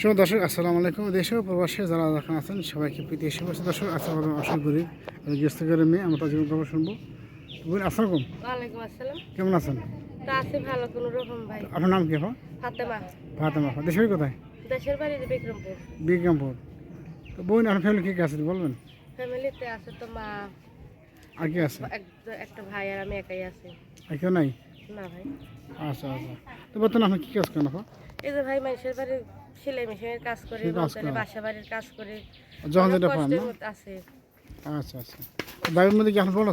শুভ দর্শক আসসালামু আলাইকুম। দেশে প্রবাসে যারা এখন আছেন সবাইকে প্রীতি বসে দর্শক আসসালাম আশা করি। আমি গৃহস্থ করে মেয়ে আমরা তার জীবন খবর শুনব। বলুন আসসালাম কেমন আছেন? তা আছে ভালো কোনো রকম ভাই। আপনার নাম কি ফাতেমা। ফাতেমা দেশের কোথায়? দেশের বাড়ি বিক্রমপুর। বিজ্ঞানপুর তো বোন আপনার ফ্যামিলি কী কী আছে বলবেন? ফ্যামিলিতে আছে তো মা। আর কি আছে? একটা ভাই আর আমি একাই আছি। আর কেউ নাই? না ভাই। আচ্ছা আচ্ছা। তো বর্তমানে আপনি কি কাজ করেন এই যে ভাই মানুষের বাড়ি সেলাই মেশিনের কাজ করি। বাসা বাড়ির কাজ করি। যখন যেটা পান না? আছে। আচ্ছা আচ্ছা। ভাইয়ের মধ্যে কি এখন বড়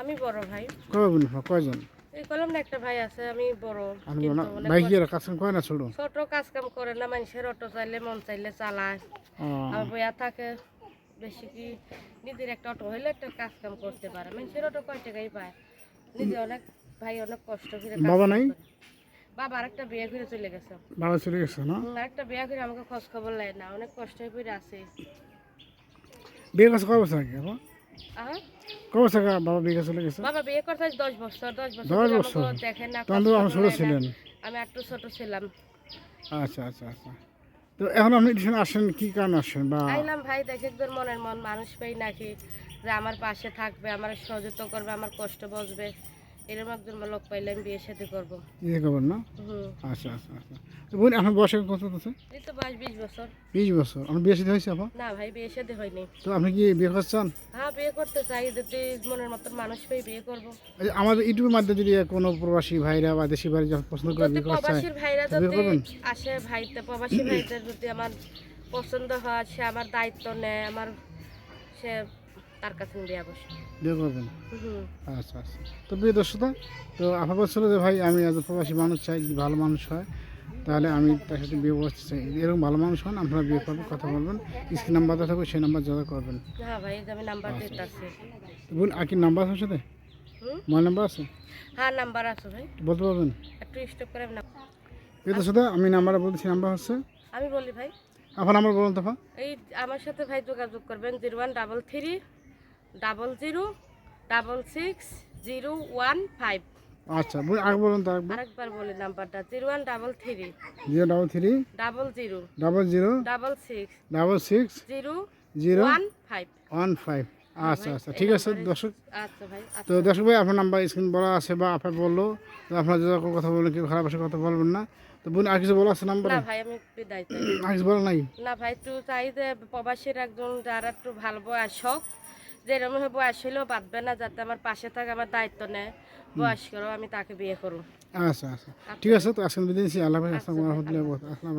আমি বড় ভাই। কয় বোন কয়জন? এই কলম না একটা ভাই আছে আমি বড়। আমি কিন্তু না অনেক ভাই কি কাজ কাম করে না ছোট? ছোট কাজ কাম করে না মানুষের অটো চাইলে মন চাইলে চালায়। ও, আমার বইয়া থাকে বেশি কি নিজের একটা অটো হইলে একটা কাজ কাম করতে পারে। মানুষের অটো কয় টাকাই পায়। নিজে অনেক ভাই অনেক কষ্ট করে বাবা নাই? বাবা আরেকটা বিয়ে করে চলে গেছে। বাবা চলে গেছে না? আরেকটা বিয়ে করে আমাকে খোঁজ খবর নেয় না অনেক কষ্ট করে আছে। বিয়ে কাছে কয় বছর আগে আপা কয় বছর আগে বাবা বিয়ে চলে গেছে? বাবা বিয়ে করতে দশ বছর দশ বছর দশ বছর? আমাকে না তখন তো খবর ছোট ছিলেন। আমি একটু ছোট ছিলাম। আচ্ছা আচ্ছা আচ্ছা। তো এখন আপনি এখানে আসেন কি কারণে আসেন বা আইলাম ভাই দেখে মনের মন মানুষ পাই নাকি। যে আমার পাশে থাকবে আমার সহযোগিতা করবে আমার কষ্ট বুঝবে। এরকম একজন লোক পাইলে আমি বিয়ে সাথে করব। ইয়ে করবেন না? আচ্ছা আচ্ছা আচ্ছা। বোন আপনার বয়স কত আছে এই তো বয়স বিশ বছর। বিশ বছর। আপনার বিয়ে সাথে হয়েছে আপা না ভাই বিয়ে সাথে হয়নি। তো আপনি কি বিয়ে করতে চান? হ্যাঁ বিয়ে করতে চাই যদি মনের মতন মানুষ পেয়ে বিয়ে করব। এই আমাদের ইউটিউবের মাধ্যমে যদি কোনো প্রবাসী ভাইরা বা দেশি ভাই যখন পছন্দ করে বিয়ে করতে চায় ভাইরা যদি? আসে ভাইতে প্রবাসী ভাইদের যদি আমার পছন্দ হয় সে আমার দায়িত্ব নেয় আমার সে তার কাছে বিয়ে বসে বিয়ে করবেন? আচ্ছা আচ্ছা। তো প্রিয় দর্শক তো আপনার বলছিল যে ভাই আমি আজ প্রবাসী মানুষ চাই যদি ভালো মানুষ হয় তাহলে আমি তার সাথে বিয়ে করতে চাই। এরকম ভালো মানুষ হন আপনারা বিয়ে করবেন কথা বলবেন। স্ক্রিন নাম্বার থাকবে সেই নাম্বার যোগাযোগ করবেন। হ্যাঁ ভাই আমি নাম্বার দিতে আছে তো আর কি নাম্বার আছে সাথে? হুম? মোবাইল নাম্বার আছে? হ্যাঁ নাম্বার আছে ভাই। বলতে পারবেন? একটু স্টপ করে না আমি নাম্বারটা বলতেছি নাম্বার হচ্ছে? আমি বলি ভাই। আপনার নাম্বার বলুন তো আপা। এই আমার সাথে ভাই যোগাযোগ করবেন zero one double three double zero double six zero one five. আচ্ছা আগে বলুন তো আরেকবার। বলি নাম্বারটা zero one double three. Zero double three double zero double zero double six double six zero zero one five. One five. আচ্ছা আচ্ছা ঠিক আছে দর্শক আচ্ছা আচ্ছা। তো দর্শক ভাই আপনার নাম্বার স্ক্রিন বলা আছে বা আপনার বলল তো আপনার যদি কথা বললেন কেউ খারাপ ভাষায় কথা বলবেন না। তো বোন আর কিছু বলা আছে নাম্বারে? না ভাই আমি বিদায় আর কিছু বলা নাই? না ভাই একটু চাই যে প্রবাসীর একজন যারা একটু ভালো বয়স হোক যেরকম বয়স হইলেও বাঁধবে না যাতে আমার পাশে থাকে আমার দায়িত্ব নেয়। বয়স করো আমি তাকে বিয়ে করুম। আচ্ছা আচ্ছা। ঠিক আছে তো আজকে বিদায় আল্লাহ আসসালাম আসসালামু আলাইকুম রহমতুল্লাহ আসসালাম